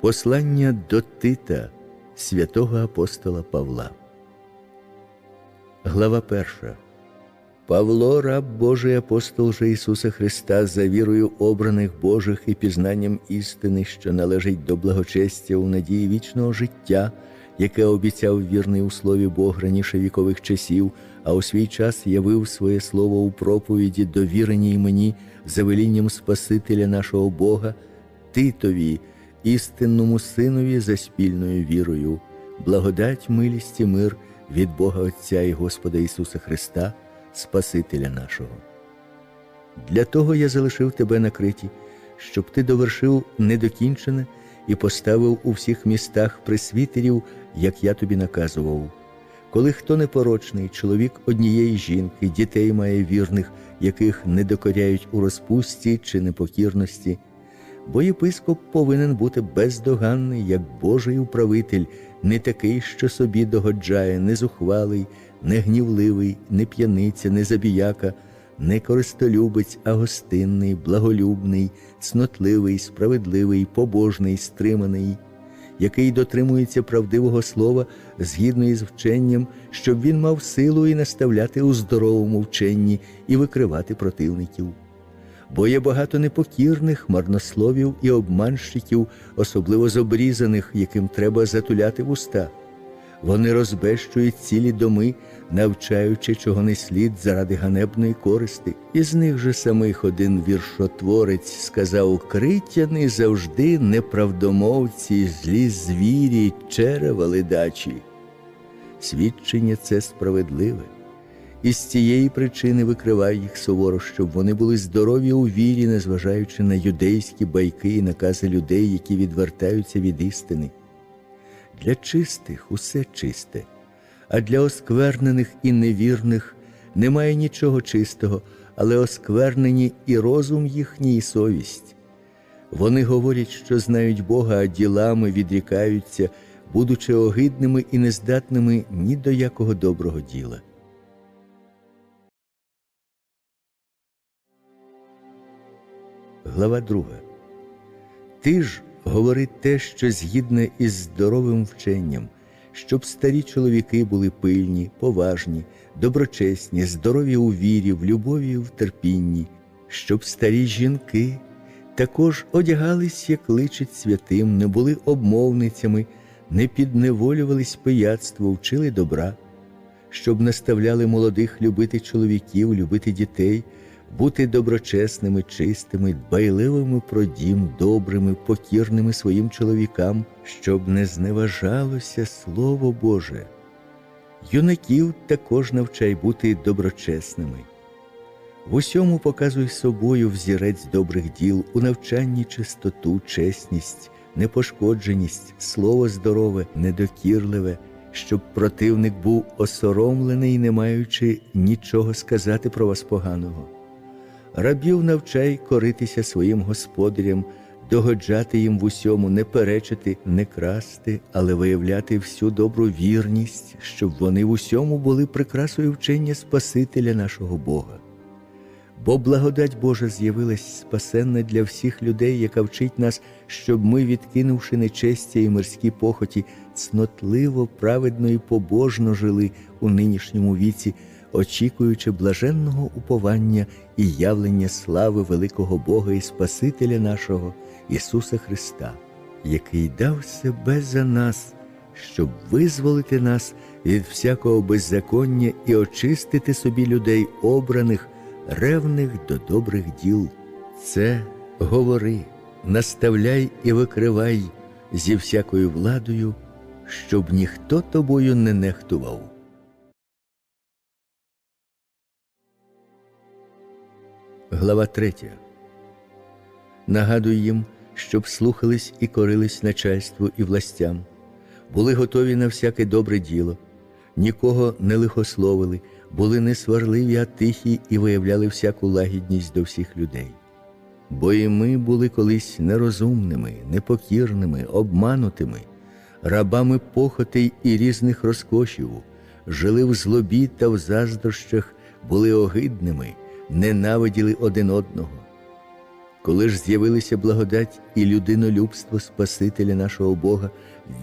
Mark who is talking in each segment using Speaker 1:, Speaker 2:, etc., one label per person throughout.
Speaker 1: Послання до Тита святого апостола Павла. Глава перша. Павло, раб Божий апостол же Ісуса Христа, за вірою обраних Божих і пізнанням істини, що належить до благочестя у надії вічного життя, яке обіцяв вірний у слові Бог раніше вікових часів, а у свій час явив своє слово у проповіді, довіреній мені за велінням Спасителя нашого Бога, Титові, істинному Синові за спільною вірою, благодать, милість і мир від Бога Отця і Господа Ісуса Христа, Спасителя нашого. Для того я залишив тебе на криті, щоб ти довершив недокінчене і поставив у всіх містах присвітерів, як я тобі наказував. Коли хто непорочний, чоловік однієї жінки, дітей має вірних, яких не докоряють у розпусті чи непокірності, бо єпископ повинен бути бездоганний, як Божий управитель, не такий, що собі догоджає, не зухвалий, не гнівливий, не п'яниця, не забіяка, не користолюбець, а гостинний, благолюбний, цнотливий, справедливий, побожний, стриманий, який дотримується правдивого слова згідно із вченням, щоб він мав силу і наставляти у здоровому вченні і викривати противників. Бо є багато непокірних, марнословів і обманщиків, особливо з обрізаних, яким треба затуляти вуста. Вони розбещують цілі доми, навчаючи, чого не слід заради ганебної користи. Із них же самих один віршотворець сказав критяни завжди неправдомовці, злі звірі, черева ледачі. Свідчення це справедливе. І з цієї причини викривай їх суворо, щоб вони були здорові у вірі, незважаючи на юдейські байки і накази людей, які відвертаються від істини. Для чистих усе чисте, а для осквернених і невірних немає нічого чистого, але осквернені і розум їхній, і совість. Вони говорять, що знають Бога, а ділами відрікаються, будучи огидними і нездатними ні до якого доброго діла. Глава 2. Ти ж говори те, що згідне із здоровим вченням, щоб старі чоловіки були пильні, поважні, доброчесні, здорові у вірі, в любові і в терпінні, щоб старі жінки також одягались, як личить святим, не були обмовницями, не підневолювались пияцтво, вчили добра, щоб наставляли молодих любити чоловіків, любити дітей бути доброчесними, чистими, дбайливими про дім, добрими, покірними своїм чоловікам, щоб не зневажалося Слово Боже. Юнаків також навчай бути доброчесними. В усьому показуй собою взірець добрих діл, у навчанні чистоту, чесність, непошкодженість, слово здорове, недокірливе, щоб противник був осоромлений, не маючи нічого сказати про вас поганого рабів навчай коритися своїм господарям, догоджати їм в усьому, не перечити, не красти, але виявляти всю добру вірність, щоб вони в усьому були прикрасою вчення Спасителя нашого Бога. Бо благодать Божа з'явилась спасенна для всіх людей, яка вчить нас, щоб ми, відкинувши нечестя і мирські похоті, цнотливо, праведно і побожно жили у нинішньому віці очікуючи блаженного уповання і явлення слави великого Бога і Спасителя нашого Ісуса Христа, який дав себе за нас, щоб визволити нас від всякого беззаконня і очистити собі людей обраних, ревних до добрих діл. Це говори, наставляй і викривай зі всякою владою, щоб ніхто тобою не нехтував. Глава 3. Нагадуй їм, щоб слухались і корились начальству і властям, були готові на всяке добре діло, нікого не лихословили, були не сварливі, а тихі і виявляли всяку лагідність до всіх людей. Бо і ми були колись нерозумними, непокірними, обманутими, рабами похотей і різних розкошів, жили в злобі та в заздрощах, були огидними ненавиділи один одного. Коли ж з'явилися благодать і людинолюбство Спасителя нашого Бога,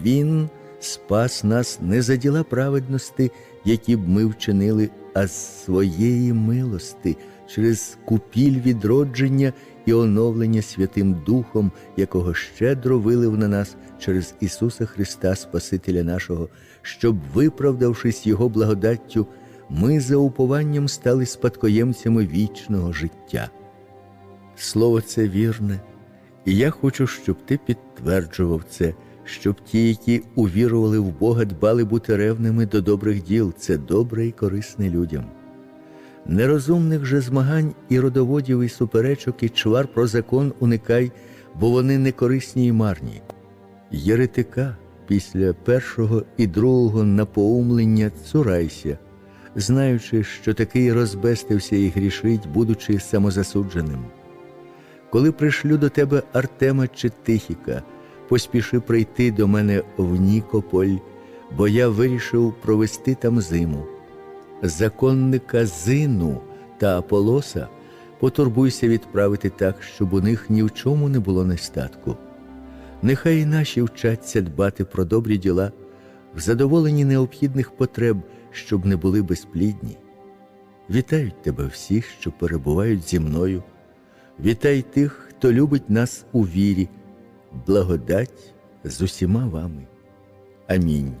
Speaker 1: Він спас нас не за діла праведності, які б ми вчинили, а з своєї милости, через купіль відродження і оновлення Святим Духом, якого щедро вилив на нас через Ісуса Христа, Спасителя нашого, щоб, виправдавшись Його благодаттю, ми за упованням стали спадкоємцями вічного життя. Слово це вірне, і я хочу, щоб ти підтверджував це, щоб ті, які увірували в Бога, дбали бути ревними до добрих діл, це добре і корисне людям. Нерозумних же змагань і родоводів, і суперечок, і чвар про закон уникай, бо вони не корисні і марні. Єретика після першого і другого напоумлення цурайся, знаючи, що такий розбестився і грішить, будучи самозасудженим. Коли пришлю до тебе Артема чи Тихіка, поспіши прийти до мене в Нікополь, бо я вирішив провести там зиму. Законника Зину та Аполоса потурбуйся відправити так, щоб у них ні в чому не було нестатку. Нехай і наші вчаться дбати про добрі діла, в задоволенні необхідних потреб, щоб не були безплідні. Вітають тебе всі, що перебувають зі мною. Вітай тих, хто любить нас у вірі, благодать з усіма вами. Амінь.